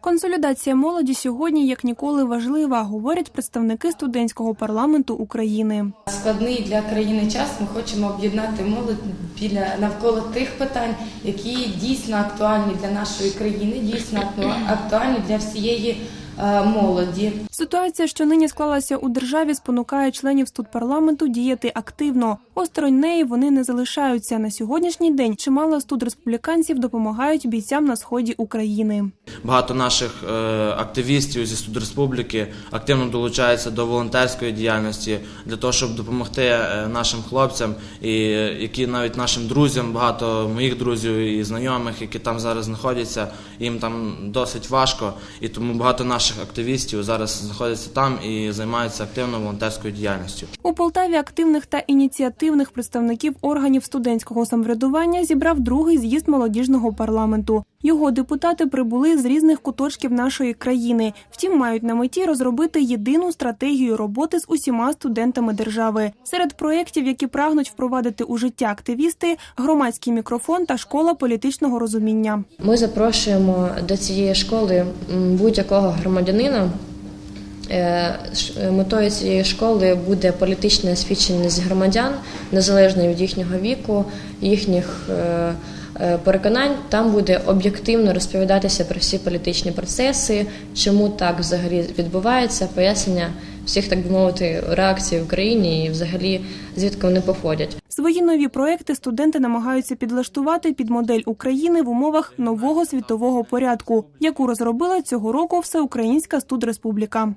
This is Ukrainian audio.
Консолідація молоді сьогодні як ніколи важлива, говорять представники студентського парламенту України. Складний для країни час. Ми хочемо об'єднати молодь біля навколо тих питань, які дійсно актуальні для нашої країни, дійсно акту- актуальні для всієї молоді. Ситуація, що нині склалася у державі, спонукає членів студпарламенту діяти активно. Осторонь неї вони не залишаються. На сьогоднішній день чимало студреспубліканців допомагають бійцям на сході України. Багато наших е, активістів зі студреспубліки активно долучаються до волонтерської діяльності для того, щоб допомогти е, нашим хлопцям, і е, які навіть нашим друзям, багато моїх друзів і знайомих, які там зараз знаходяться, їм там досить важко, і тому багато наших активістів зараз знаходяться там і займаються активно волонтерською діяльністю. У Полтаві активних та ініціативних представників органів студентського самоврядування зібрав другий з'їзд молодіжного парламенту. Його депутати прибули з різних куточків нашої країни. Втім, мають на меті розробити єдину стратегію роботи з усіма студентами держави. Серед проєктів, які прагнуть впровадити у життя активісти, громадський мікрофон та школа політичного розуміння. Ми запрошуємо до цієї школи будь-якого громадянина. Е, Метою цієї школи буде політична освіченість громадян, незалежно від їхнього віку, їхніх е, е, переконань. Там буде об'єктивно розповідатися про всі політичні процеси, чому так взагалі відбувається, пояснення всіх, так би мовити, реакцій в Україні і взагалі звідки вони походять. Свої нові проекти студенти намагаються підлаштувати під модель України в умовах нового світового порядку, яку розробила цього року Всеукраїнська студреспубліка.